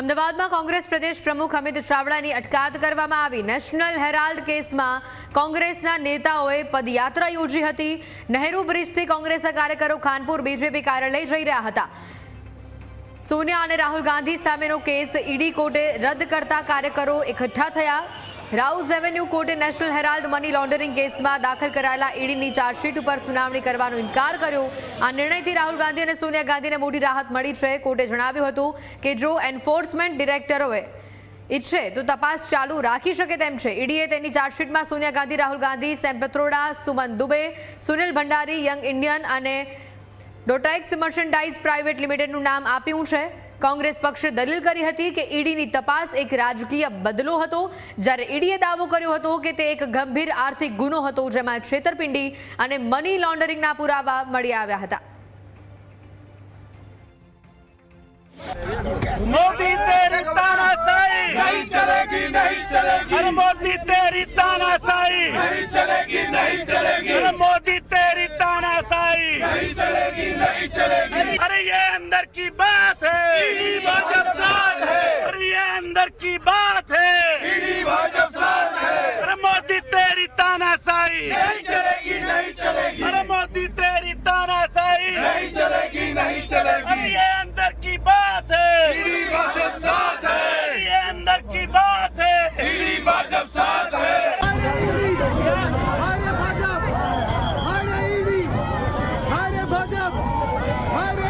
અમદાવાદમાં કોંગ્રેસ પ્રદેશ પ્રમુખ અમિત ચાવડાની અટકાયત કરવામાં આવી. નેશનલ હેરાલ્ડ કેસમાં કોંગ્રેસના નેતાઓએ પદયાત્રા યોજી હતી. નહેરુ બ્રિજથી કોંગ્રેસના કાર્યકરો ખાનપુર બીજેપી કાર્યાલય જઈ રહ્યા હતા. સોનિયા અને રાહુલ ગાંધી સામેનો કેસ ઈડી કોર્ટે રદ કરતા કાર્યકરો એકઠા થયા. રાઉઝ એવન્યુ કોર્ટે નેશનલ હેરાલ્ડ મની લોન્ડરિંગ કેસમાં દાખલ કરાયેલા ઈડીની ચાર્જશીટ ઉપર સુનાવણી કરવાનો ઇનકાર કર્યો. આ નિર્ણયથી રાહુલ ગાંધી અને સોનિયા ગાંધીને મોટી રાહત મળી છે. કોર્ટે જણાવ્યું હતું કે જો એન્ફોર્સમેન્ટ ડિરેક્ટરોએ ઈચ્છે તો તપાસ ચાલુ રાખી શકે તેમ છે. ઈડીએ તેની ચાર્જશીટમાં Sonia Gandhi, Rahul Gandhi, Sam Pitroda, Suman Dubey, Sunil Bhandari, Young Indian અને ડોટાઇક્સ મર્ચન્ડાઇઝ પ્રાઇવેટ લિમિટેડનું નામ આપ્યું છે. કોંગ્રેસ પક્ષે દલીલ કરી હતી કે ઈડીની તપાસ એક રાજકીય બદલો હતો. જ્યારે ઈડીએ દાવો કર્યો હતો કે તે એક ગંભીર આર્થિક ગુનો હતો જેમાં છેતરપિંડી અને મની લોન્ડરિંગના પુરાવા મળી આવ્યા હતા. મોદી તેરી તાનાશાહી નહીં ચલેગી નહીં ચલેગી. અરે મોદી તેરી તાનાશાહી નહીં ચલેગી નહીં ચલેગી. અરે મોદી તેરી તાનાશાહી નહીં ચલેગી નહીં ચલેગી. અરે યે અંદર કી બાત હૈ? की बात है। अरे मोदी तेरी ताना साई नहीं चलेगी नहीं चलेगी। अरे मोदी तेरी ताना साई नहीं चलेगी नहीं चलेगी। ये अंदर की बात है। भाजप साथ है। ये अंदर की बात है। भाजप साथ है। भाजपा। भाजपा।